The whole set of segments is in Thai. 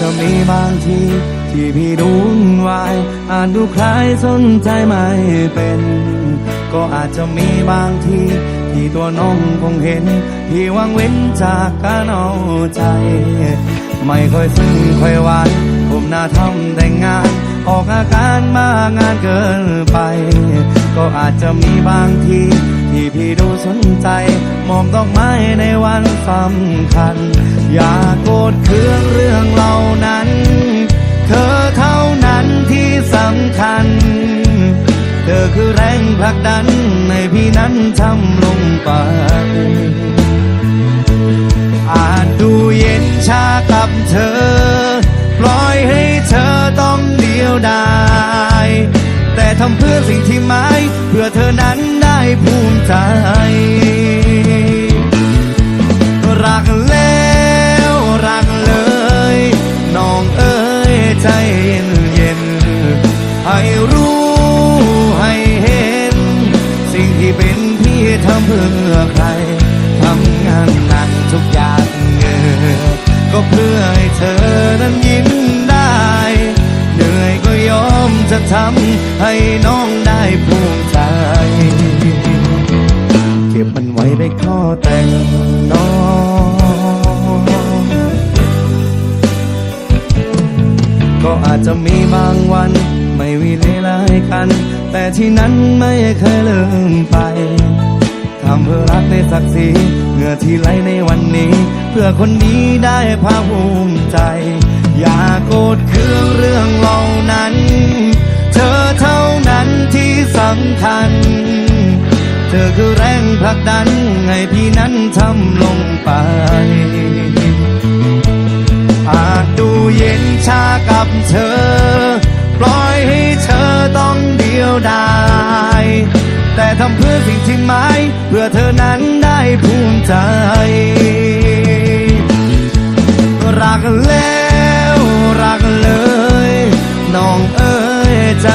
จะมีบางทีที่พี่ดูวุ่นวาย อาจดูใครสนใจไม่เป็น ก็อาจจะมีบางทีที่ตัวน้องคงเห็น พี่วางเว้นจากการเอาใจ ไม่ค่อยซึ้งค่อยหวานผมน้าทำแต่งงาน ออกอาการมางานเกินไป ก็อาจจะมีบางที ที่พี่ดูสนใจ มองดอกไม้ในวันสำคัญ อย่าโกรธเคืองเรื่องเหล่านั้น เธอเท่านั้นที่สำคัญ เธอคือแรงผลักดันให้พี่นั้นทำลงไปอาจดูเย็นชากับเธอ ปล่อยให้เธอต้องเดียวดาย แต่ทำเพื่อสิ่งที่หมายเพื่อเธอนั้นได้ ภูมิใจ รักแล้วรักเลย น้องเอ้ยใจเย็นเย็นๆให้รู้ให้เห็น สิ่งที่เป็นพี่ทำเพื่อใคร ทำงานหนักทุกอย่างเงอก็เพื่อให้เธอนั้นยิ้มได้ เหนื่อยก็ยอมจะทำให้น้องได้ภูมิใจ ไว้ขอแต่งน้องก็อาจจะมีบางวัน ไม่วิเลไลกัน แต่ที่นั้นไม่เคยลืมไปทำเพื่อรักในศักดิ์ศรีเหงื่อที่ไหลในวันนี้ เพื่อคนนี้ได้ภาคภูมิใจ รงผลักดันให้พี่นั้นทำลงไป อาจดูเย็นชากับเธอ ปล่อยให้เธอต้องเดียวดาย แต่ทำเพื่อสิ่งที่หมายเพื่อเธอนั้นได้ภูมิใจ รักแล้วรักเลย น้องเอ้ยใจ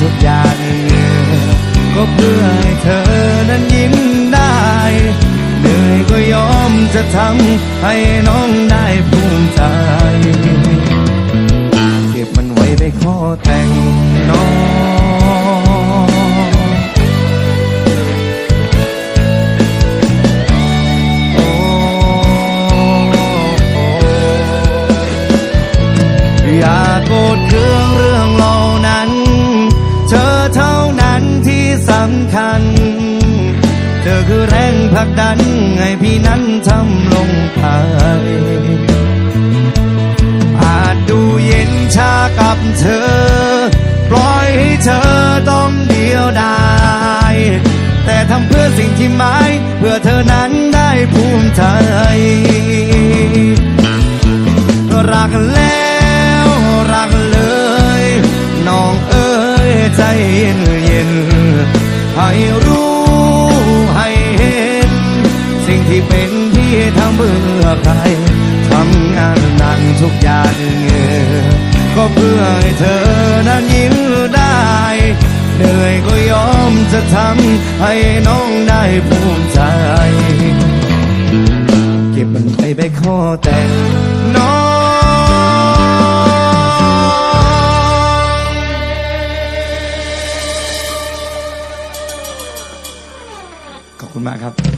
ทุกอย่างก็เพื่อให้เธอนั้นยิ้มได้เหนื่อยก็ยอมจะทำให้น้องได้ภูมิใจเก็บมันไว้ในข้อแต่งน้องโอ้ย่าโกรธเคืองเรื่อง ผลักดันให้พี่นั้นทำลงไป อาจดูเย็นชากับเธอ ปล่อยให้เธอต้องเดียวดายแต่ทำเพื่อสิ่งที่หมาย เพื่อเธอนั้นได้ภูมิใจรักแล้วรักเลยน้องเอ้ยใจเย็นเย็นๆให้รู้ให้ ที่เป็นพี่ทำเพื่อใครทำงานหนักทุกอย่างเงก็เพื่อให้เธอนั้นยิ้มได้เหนื่อยก็ยอมจะทำให้น้องได้ภูมิใจ เก็บมันไปไปข้อแต่งน้องขอบคุณมากครับ